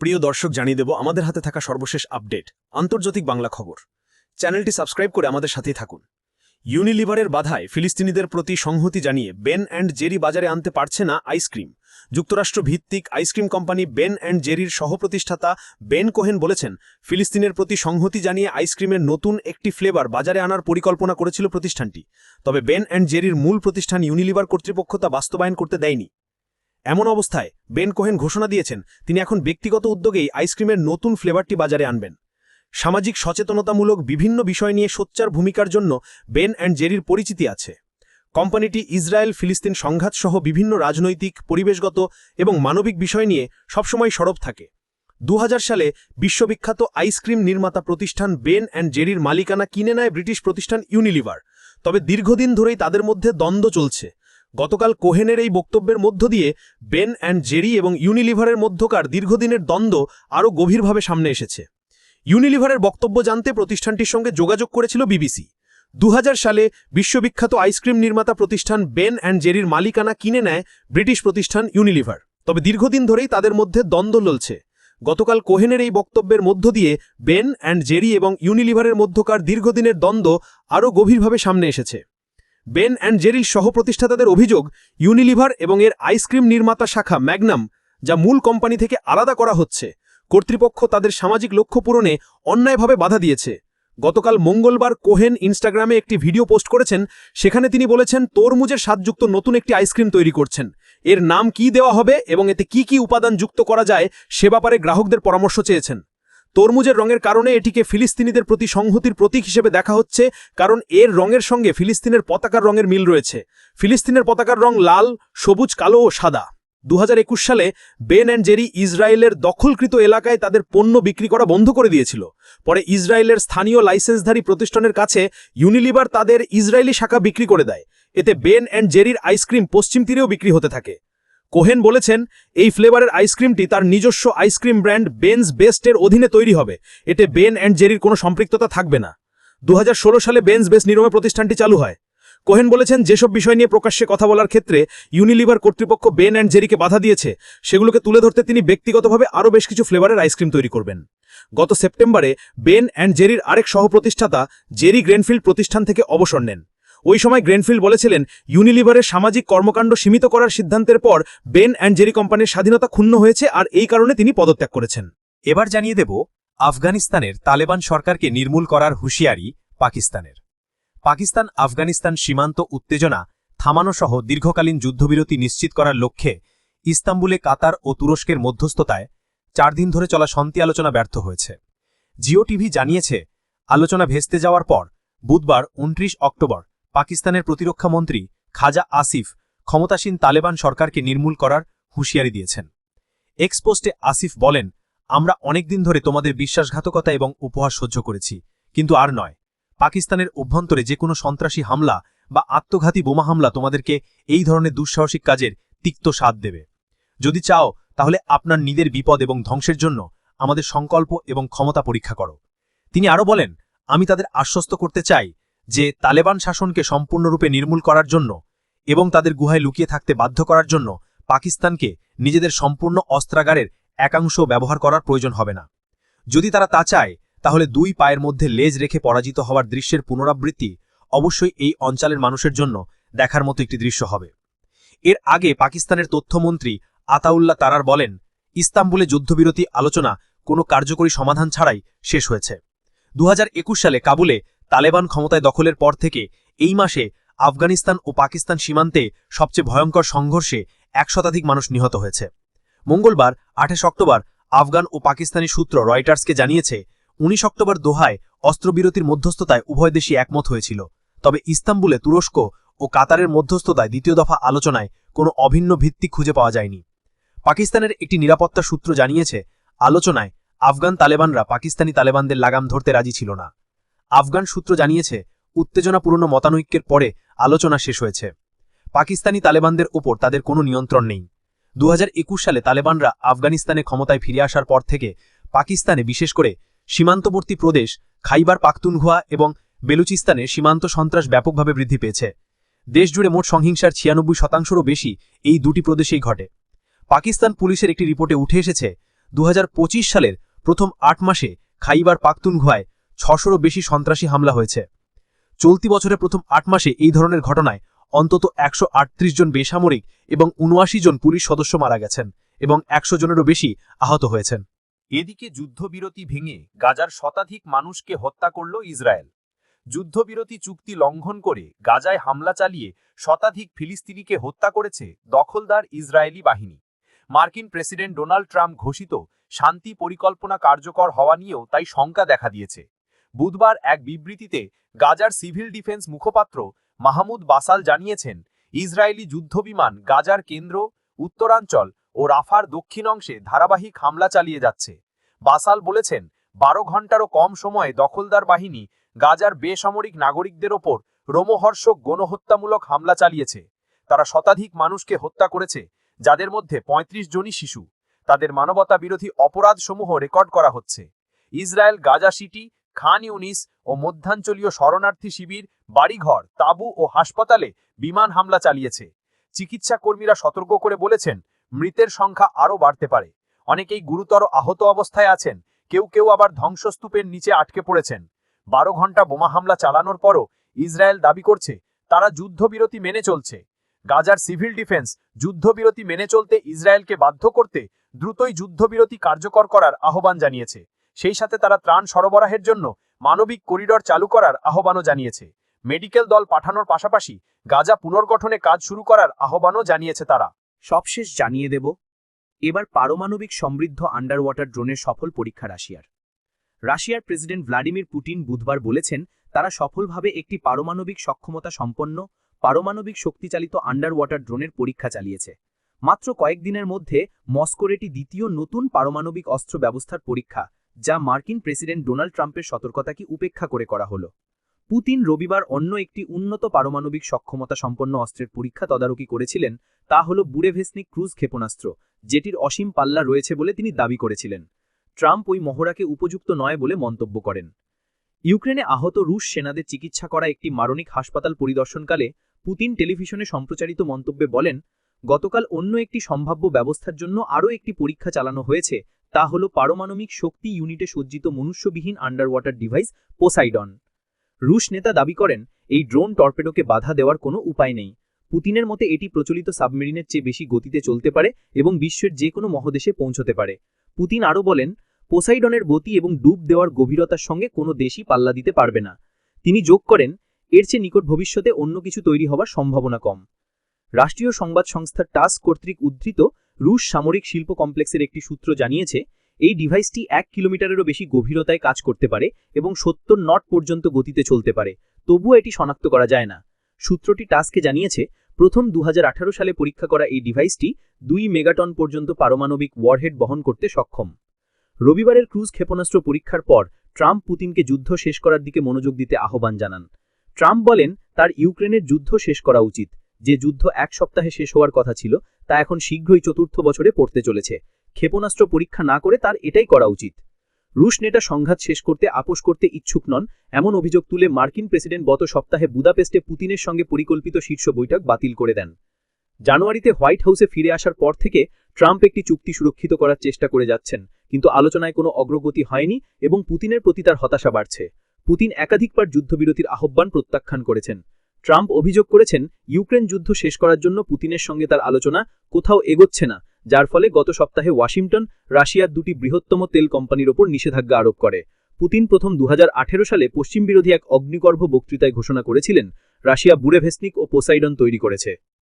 প্রিয় দর্শক, জানিয়ে দেব, আমাদের হাতে থাকা সর্বশেষ আপডেট, আন্তর্জাতিক বাংলা খবর। চ্যানেলটি সাবস্ক্রাইব করে আমাদের সাথেই থাকুন। ইউনিলিভারের বাধায় ফিলিস্তিনিদের প্রতি সংহতি জানিয়ে বেন অ্যান্ড জেরি বাজারে আনতে পারছে না আইসক্রিম যুক্তরাষ্ট্র ভিত্তিক ice cream company Ben and জেরির সহপ্রতিষ্ঠাতা বেন কোহেন বলেছেন, ফিলিস্তিনের প্রতি সংহতি জানিয়ে আইসক্রিমের নতুন একটি ফ্লেভার বাজারে আনার পরিকল্পনা করেছিল প্রতিষ্ঠানটি। তবে বেন অ্যান্ড জেরির মূল প্রতিষ্ঠান ইউনিলিভার কর্তৃপক্ষ তা বাস্তবায়ন করতে দেয়নি। এমন অবস্থায় বেন কোহেন ঘোষণা দিয়েছেন, তিনি এখন ব্যক্তিগত উদ্যোগেই আইসক্রিমের নতুন ফ্লেভারটি বাজারে আনবেন। সামাজিক সচেতনতামূলক বিভিন্ন বিষয় নিয়ে সোচ্চার ভূমিকার জন্য বেন অ্যান্ড জেরির পরিচিতি আছে। কোম্পানিটি ইসরায়েল ফিলিস্তিন সংঘাত সহ বিভিন্ন রাজনৈতিক, পরিবেশগত এবং মানবিক বিষয় নিয়ে সবসময় সরব থাকে। দু হাজার সালে বিশ্ববিখ্যাত আইসক্রিম নির্মাতা প্রতিষ্ঠান বেন অ্যান্ড জেরির মালিকানা কিনে নেয় ব্রিটিশ প্রতিষ্ঠান ইউনিলিভার। তবে দীর্ঘদিন ধরেই তাদের মধ্যে দ্বন্দ্ব চলছে। গতকাল কোহেনের এই বক্তব্যের মধ্য দিয়ে বেন অ্যান্ড জেরি এবং ইউনিলিভারের মধ্যকার দীর্ঘদিনের দ্বন্দ্ব আরও গভীরভাবে সামনে এসেছে। ইউনিলিভারের বক্তব্য জানতে প্রতিষ্ঠানটির সঙ্গে যোগাযোগ করেছিল বিবিসি। দু হাজার সালে বিশ্ববিখ্যাত আইসক্রিম নির্মাতা প্রতিষ্ঠান বেন অ্যান্ড জেরির মালিকানা কিনে নেয় ব্রিটিশ প্রতিষ্ঠান ইউনিলিভার। তবে দীর্ঘদিন ধরেই তাদের মধ্যে দ্বন্দ্ব ললছে। গতকাল কোহেনের এই বক্তব্যের মধ্য দিয়ে বেন অ্যান্ড জেরি এবং ইউনিলিভারের মধ্যকার দীর্ঘদিনের দ্বন্দ্ব আরও গভীরভাবে সামনে এসেছে। বেন অ্যান্ড জেরির সহপ্রতিষ্ঠাতাদের অভিযোগ, ইউনিলিভার এবং এর আইসক্রিম নির্মাতা শাখা ম্যাগনাম, যা মূল কোম্পানি থেকে আলাদা করা হচ্ছে, কর্তৃপক্ষ তাদের সামাজিক লক্ষ্য পূরণে অন্যায়ভাবে বাধা দিয়েছে। গতকাল মঙ্গলবার কোহেন ইনস্টাগ্রামে একটি ভিডিও পোস্ট করেছেন, সেখানে তিনি বলেছেন, তরমুজের স্বাদযুক্ত নতুন একটি আইসক্রিম তৈরি করছেন। এর নাম কি দেওয়া হবে এবং এতে কি কি উপাদান যুক্ত করা যায়, সে ব্যাপারে গ্রাহকদের পরামর্শ চেয়েছেন। তরমুজের রঙের কারণে এটিকে ফিলিস্তিনিদের প্রতি সংহতির প্রতীক হিসেবে দেখা হচ্ছে, কারণ এর রঙের সঙ্গে ফিলিস্তিনের পতাকার রঙের মিল রয়েছে। ফিলিস্তিনের পতাকার রং লাল, সবুজ, কালো ও সাদা। দু হাজার একুশ সালে বেন অ্যান্ড জেরি ইসরায়েলের দখলকৃত এলাকায় তাদের পণ্য বিক্রি করা বন্ধ করে দিয়েছিল। পরে ইসরায়েলের স্থানীয় লাইসেন্সধারী প্রতিষ্ঠানের কাছে ইউনিলিভার তাদের ইসরায়েলি শাখা বিক্রি করে দেয়। এতে বেন অ্যান্ড জেরির আইসক্রিম পশ্চিম তীরেও বিক্রি হতে থাকে। কোহেন বলেছেন, এই ফ্লেভারের আইসক্রিমটি তার নিজস্ব আইসক্রিম ব্র্যান্ড বেনস বেস্টের অধীনে তৈরি হবে। এতে বেন অ্যান্ড জেরির কোনো সম্পৃক্ততা থাকবে না। দু হাজার ষোলো সালে বেনস বেস্ট নিরমে প্রতিষ্ঠানটি চালু হয়। কোহেন বলেছেন, যেসব বিষয় নিয়ে প্রকাশ্যে কথা বলার ক্ষেত্রে ইউনিলিভার কর্তৃপক্ষ বেন অ্যান্ড জেরিকে বাধা দিয়েছে, সেগুলোকে তুলে ধরতে তিনি ব্যক্তিগতভাবে আরও বেশ কিছু ফ্লেভারের আইসক্রিম তৈরি করবেন। গত সেপ্টেম্বরে বেন অ্যান্ড জেরির আরেক সহপ্রতিষ্ঠাতা জেরি গ্রেনফিল্ড প্রতিষ্ঠান থেকে অবসর নেন। ওই সময় গ্রেনফিল্ড বলেছিলেন, ইউনিলিভারের সামাজিক কর্মকাণ্ড সীমিত করার সিদ্ধান্তের পর বেন অ্যান্ড জেরি কোম্পানির স্বাধীনতা ক্ষুণ্ণ হয়েছে আর এই কারণে তিনি পদত্যাগ করেছেন। এবার জানিয়ে দেব, আফগানিস্তানের তালেবান সরকারকে নির্মূল করার হুঁশিয়ারি পাকিস্তানের। পাকিস্তান আফগানিস্তান সীমান্ত উত্তেজনা থামানোসহ দীর্ঘকালীন যুদ্ধবিরতি নিশ্চিত করার লক্ষ্যে ইস্তাম্বুলে কাতার ও তুরস্কের মধ্যস্থতায় চার দিন ধরে চলা শান্তি আলোচনা ব্যর্থ হয়েছে। জিও টিভি জানিয়েছে, আলোচনা ভেস্তে যাওয়ার পর বুধবার উনত্রিশ অক্টোবর পাকিস্তানের প্রতিরক্ষা মন্ত্রী খাজা আসিফ ক্ষমতাসীন তালেবান সরকারকে নির্মূল করার হুঁশিয়ারি দিয়েছেন। এক্সপোস্টে আসিফ বলেন, আমরা অনেকদিন ধরে তোমাদের বিশ্বাসঘাতকতা এবং উপহাস সহ্য করেছি, কিন্তু আর নয়। পাকিস্তানের অভ্যন্তরে যে কোনো সন্ত্রাসী হামলা বা আত্মঘাতী বোমা হামলা তোমাদেরকে এই ধরনের দুঃসাহসিক কাজের তিক্ত স্বাদ দেবে। যদি চাও, তাহলে আপনার নিজের বিপদ এবং ধ্বংসের জন্য আমাদের সংকল্প এবং ক্ষমতা পরীক্ষা করো। তিনি আরও বলেন, আমি তাদের আশ্বস্ত করতে চাই যে তালেবান শাসনকে সম্পূর্ণরূপে নির্মূল করার জন্য এবং তাদের গুহায় লুকিয়ে থাকতে বাধ্য করার জন্য পাকিস্তানকে নিজেদের সম্পূর্ণ অস্ত্রাগারের একাংশ ব্যবহার করার প্রয়োজন হবে না। যদি তারা তা চায়, তাহলে দুই পায়ের মধ্যে লেজ রেখে পরাজিত হওয়ার দৃশ্যের পুনরাবৃত্তি অবশ্যই এই অঞ্চলের মানুষের জন্য দেখার মতো একটি দৃশ্য হবে। এর আগে পাকিস্তানের তথ্যমন্ত্রী আতাউল্লাহ তারার বলেন, ইস্তাম্বুলে যুদ্ধবিরতি আলোচনা কোনো কার্যকরী সমাধান ছাড়াই শেষ হয়েছে। দু হাজার একুশ সালে কাবুলে তালেবান ক্ষমতায় দখলের পর থেকে এই মাসে আফগানিস্তান ও পাকিস্তান সীমান্তে সবচেয়ে ভয়ঙ্কর সংঘর্ষে এক শতাধিক মানুষ নিহত হয়েছে। মঙ্গলবার, আঠাশ অক্টোবর, আফগান ও পাকিস্তানি সূত্র রয়টার্সকে জানিয়েছে, উনিশ অক্টোবর দোহায় অস্ত্রবিরতির মধ্যস্থতায় উভয় দেশই একমত হয়েছিল। তবে ইস্তাম্বুলে তুরস্ক ও কাতারের মধ্যস্থতায় দ্বিতীয় দফা আলোচনায় কোনো অভিন্ন ভিত্তি খুঁজে পাওয়া যায়নি। পাকিস্তানের একটি নিরাপত্তা সূত্র জানিয়েছে, আলোচনায় আফগান তালেবানরা পাকিস্তানি তালেবানদের লাগাম ধরতে রাজি ছিল না। আফগান সূত্র জানিয়েছে, উত্তেজনাপূর্ণ মতানৈক্যের পরে আলোচনা শেষ হয়েছে। পাকিস্তানি তালেবানদের ওপর তাদের কোনো নিয়ন্ত্রণ নেই। দু হাজার একুশ সালে তালেবানরা আফগানিস্তানে ক্ষমতায় ফিরে আসার পর থেকে পাকিস্তানে বিশেষ করে সীমান্তবর্তী প্রদেশ, খাইবার পাখতুনখোয়া এবং বেলুচিস্তানে সীমান্ত সন্ত্রাস ব্যাপকভাবে বৃদ্ধি পেয়েছে। দেশজুড়ে মোট সংহিংসার ছিয়ানব্বই শতাংশেরও বেশি এই দুটি প্রদেশেই ঘটে। পাকিস্তান পুলিশের একটি রিপোর্টে উঠে এসেছে দু হাজার পঁচিশ সালের প্রথম আট মাসে খাইবার পাখতুনখোয়ায় ছশোরও বেশি সন্ত্রাসী হামলা হয়েছে। চলতি বছরে প্রথম আট মাসে এই ধরনের ঘটনায় অন্তত একশো আটত্রিশ জন বেসামরিক এবং উনআশি জন পুলিশ সদস্য মারা গেছেন এবং একশো জনেরও বেশি আহত হয়েছেন। এদিকে যুদ্ধবিরতি ভেঙে গাজার শতাধিক মানুষকে হত্যা করল ইসরায়েল। যুদ্ধবিরতি চুক্তি লঙ্ঘন করে গাজায় হামলা চালিয়ে শতাধিক ফিলিস্তিনিকে হত্যা করেছে দখলদার ইসরায়েলি বাহিনী। মার্কিন প্রেসিডেন্ট ডোনাল্ড ট্রাম্প ঘোষিত শান্তি পরিকল্পনা কার্যকর হওয়া নিয়েও তাই শঙ্কা দেখা দিয়েছে। বুধবার এক বিবৃতিতে গাজার সিভিল ডিফেন্স মুখপাত্র মাহমুদ বাসাল জানিয়েছেন, ইসরায়েলি যুদ্ধবিমান গাজার কেন্দ্র, উত্তরাঞ্চল ও রাফার দক্ষিণ অংশে ধারাবাহিক হামলা চালিয়ে যাচ্ছে। বাসাল বলেছেন, বারো ঘন্টারও কম সময়ে দখলদার বাহিনী গাজার বেসামরিক নাগরিকদের ওপর রোমহর্ষক গণহত্যামূলক হামলা চালিয়েছে। তারা শতাধিক মানুষকে হত্যা করেছে, যাদের মধ্যে ৩৫ জনই শিশু। তাদের মানবতা বিরোধী অপরাধসমূহ রেকর্ড করা হচ্ছে। Israel Gaza City Khan Younis ও মধ্যাঞ্চলীয় শরণার্থী শিবির, বাড়িঘর, তাঁবু ও হাসপাতালে বিমান হামলা চালিয়েছে। চিকিৎসা কর্মীরা সতর্ক করে বলেছেন, মৃতের সংখ্যা আরও বাড়তে পারে। অনেকেই গুরুতর আহত অবস্থায় আছেন, কেউ কেউ আবার ধ্বংসস্তূপের নিচে আটকে পড়েছেন। বারো ঘণ্টা বোমা হামলা চালানোর পরও ইসরায়েল দাবি করছে, তারা যুদ্ধবিরতি মেনে চলছে। গাজার সিভিল ডিফেন্স যুদ্ধবিরতি মেনে চলতে ইসরায়েলকে বাধ্য করতে দ্রুতই যুদ্ধবিরতি কার্যকর করার আহ্বান জানিয়েছে। সেই সাথে তারা ত্রাণ সরবরাহের জন্য মানবিক করিডর চালু করার আহ্বানও জানিয়েছে। মেডিকেল দল পাঠানোর পাশাপাশি গাজা পুনর্গঠনে কাজ শুরু করার আহ্বানও জানিয়েছে তারা। সবশেষ জানিয়ে দেব, এবার পারমাণবিক সমৃদ্ধ আন্ডার ওয়াটার ড্রোনের সফল পরীক্ষা রাশিয়ার। রাশিয়ার প্রেসিডেন্ট ভ্লাদিমির পুতিন বুধবার বলেছেন, তারা সফলভাবে একটি পারমাণবিক সক্ষমতা সম্পন্ন, পারমাণবিক শক্তিচালিত আন্ডার ওয়াটার ড্রোনের পরীক্ষা চালিয়েছে। মাত্র কয়েকদিনের মধ্যে মস্কোর এটি দ্বিতীয় নতুন পারমাণবিক অস্ত্র ব্যবস্থার পরীক্ষা যা মার্কিন প্রেসিডেন্ট ডোনাল্ড ট্রাম্পের সতর্কতাকে উপেক্ষা করে করা হল। পুতিন রবিবার অন্য একটি উন্নত পারমাণবিক সক্ষমতা সম্পন্ন অস্ত্রের পরীক্ষা তদারকি করেছিলেন, তা হল বুড়েভেসনিক ক্রুজ ক্ষেপণাস্ত্র, যেটির অসীম পাল্লা রয়েছে বলে তিনি দাবি করেছিলেন। ট্রাম্প ওই মহড়াকে উপযুক্ত নয় বলে মন্তব্য করেন। ইউক্রেনে আহত রুশ সেনাদের চিকিৎসা করা একটি মারণিক হাসপাতাল পরিদর্শনকালে পুতিন টেলিভিশনে সম্প্রচারিত মন্তব্যে বলেন, গতকাল অন্য একটি সম্ভাব্য ব্যবস্থার জন্য আরও একটি পরীক্ষা চালানো হয়েছে তা হল পারমাণবিক শক্তি ইউনিটে সজ্জিত মনুষ্যবিহীন আন্ডার ওয়াটার ডিভাইস পোসাইডন রুশ নেতা দাবি করেন, এই ড্রোন টর্পেডোকে বাধা দেওয়ার কোনো উপায় নেই। পুতিনের মতে এটি প্রচলিত সাবমেরিনের চেয়ে বেশি গতিতে চলতে পারে এবং বিশ্বের যে কোনো মহাদেশে পৌঁছতে পারে। পুতিন আরও বলেন পোসাইডনের গতি এবং ডুব দেওয়ার গভীরতার সঙ্গে কোনো দেশই পাল্লা দিতে পারবে না। তিনি যোগ করেন, এর চেয়ে নিকট ভবিষ্যতে অন্য কিছু তৈরি হওয়ার সম্ভাবনা কম। রাষ্ট্রীয় সংবাদ সংস্থা টাস কর্তৃক উদ্ধৃত রুশ সামরিক শিল্প কমপ্লেক্সের একটি সূত্র জানিয়েছে, এই ডিভাইসটি এক কিলোমিটারেরও বেশি গভীরতায় কাজ করতে পারে এবং সত্তর নট পর্যন্ত গতিতে চলতে পারে। তবুও এটি শনাক্ত করা যায় না। সূত্রটি টাস্কে জানিয়েছে, প্রথম দু হাজার আঠারো সালে পরীক্ষা করা এই ডিভাইসটি দুই মেগাটন পর্যন্ত পারমাণবিক ওয়ারহেড বহন করতে সক্ষম। রবিবারের ক্রুজ ক্ষেপণাস্ত্র পরীক্ষার পর ট্রাম্প পুতিনকে যুদ্ধ শেষ করার দিকে মনোযোগ দিতে আহ্বান জানান। ট্রাম্প বলেন, তার ইউক্রেনের যুদ্ধ শেষ করা উচিত। যে যুদ্ধ এক সপ্তাহে শেষ হওয়ার কথা ছিল, তা এখন শীঘ্রই চতুর্থ বছরে পড়তে চলেছে। ক্ষেপণাস্ত্র পরীক্ষা না করে তার এটাই করা উচিত। রুশ নেতা সংঘাত শেষ করতে, আপোষ করতে ইচ্ছুক নন, এমন অভিযোগ তুলে মার্কিন প্রেসিডেন্ট গত সপ্তাহে বুদাপেস্টে পুতিনের সঙ্গে পরিকল্পিত শীর্ষ বৈঠক বাতিল করে দেন। জানুয়ারিতে হোয়াইট হাউসে ফিরে আসার পর থেকে ট্রাম্প একটি চুক্তি সুরক্ষিত করার চেষ্টা করে যাচ্ছেন, কিন্তু আলোচনায় কোনো অগ্রগতি হয়নি এবং পুতিনের প্রতি তার হতাশা বাড়ছে। পুতিন একাধিকবার যুদ্ধবিরতির আহ্বান প্রত্যাখ্যান করেছেন। ট্রাম্প অভিযোগ করেছেন, ইউক্রেন যুদ্ধ শেষ করার জন্য পুতিনের সঙ্গে তার আলোচনা কোথাও এগোচ্ছে না, যার ফলে গত সপ্তাহে ওয়াশিংটন, রাশিয়ার দুটি বৃহত্তম তেল কোম্পানির ওপর নিষেধাজ্ঞা আরোপ করে। পুতিন প্রথম দু হাজার আঠেরো সালে পশ্চিম বিরোধী এক অগ্নিগর্ভ বক্তৃতায় ঘোষণা করেছিলেন, রাশিয়া বুড়েভেসনিক ও পোসাইডন তৈরি করেছে।